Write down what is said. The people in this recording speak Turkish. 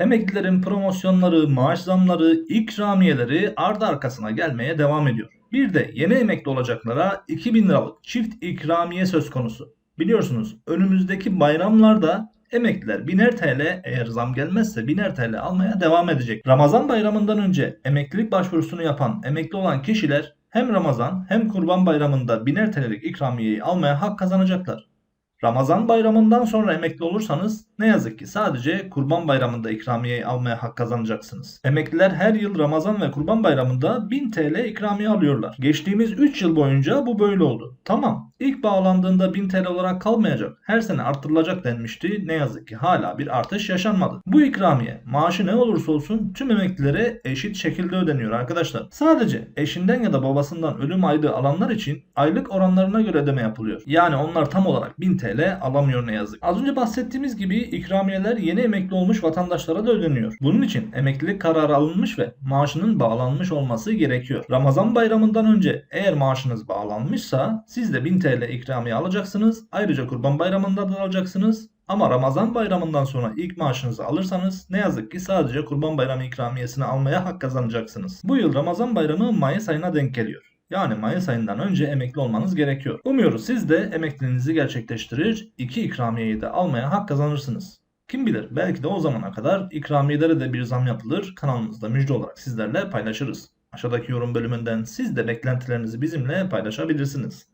Emeklilerin promosyonları, maaş zamları, ikramiyeleri ardı arkasına gelmeye devam ediyor. Bir de yeni emekli olacaklara 2000 liralık çift ikramiye söz konusu. Biliyorsunuz önümüzdeki bayramlarda emekliler 1000'er TL eğer zam gelmezse 1000'er TL almaya devam edecek. Ramazan bayramından önce emeklilik başvurusunu yapan emekli olan kişiler hem Ramazan hem Kurban Bayramı'nda 1000'er TL'lik ikramiyeyi almaya hak kazanacaklar. Ramazan bayramından sonra emekli olursanız ne yazık ki sadece Kurban Bayramı'nda ikramiyeyi almaya hak kazanacaksınız. Emekliler her yıl Ramazan ve Kurban Bayramı'nda 1000 TL ikramiye alıyorlar. Geçtiğimiz 3 yıl boyunca bu böyle oldu. Tamam ilk bağlandığında 1000 TL olarak kalmayacak. Her sene artırılacak denmişti. Ne yazık ki hala bir artış yaşanmadı. Bu ikramiye maaşı ne olursa olsun tüm emeklilere eşit şekilde ödeniyor arkadaşlar. Sadece eşinden ya da babasından ölüm aylığı alanlar için aylık oranlarına göre ödeme yapılıyor. Yani onlar tam olarak 1000 TL alamıyor ne yazık. Az önce bahsettiğimiz gibi ikramiyeler yeni emekli olmuş vatandaşlara da ödeniyor. Bunun için emeklilik kararı alınmış ve maaşının bağlanmış olması gerekiyor. Ramazan bayramından önce eğer maaşınız bağlanmışsa siz de 1000 TL ikramiye alacaksınız. Ayrıca kurban bayramında da alacaksınız. Ama Ramazan bayramından sonra ilk maaşınızı alırsanız ne yazık ki sadece kurban bayramı ikramiyesini almaya hak kazanacaksınız. Bu yıl Ramazan bayramı Mayıs ayına denk geliyor. Yani Mayıs ayından önce emekli olmanız gerekiyor. Umuyoruz siz de emekliliğinizi gerçekleştirir, iki ikramiyeyi de almaya hak kazanırsınız. Kim bilir belki de o zamana kadar ikramiyelere de bir zam yapılır, kanalımızda müjde olarak sizlerle paylaşırız. Aşağıdaki yorum bölümünden siz de beklentilerinizi bizimle paylaşabilirsiniz.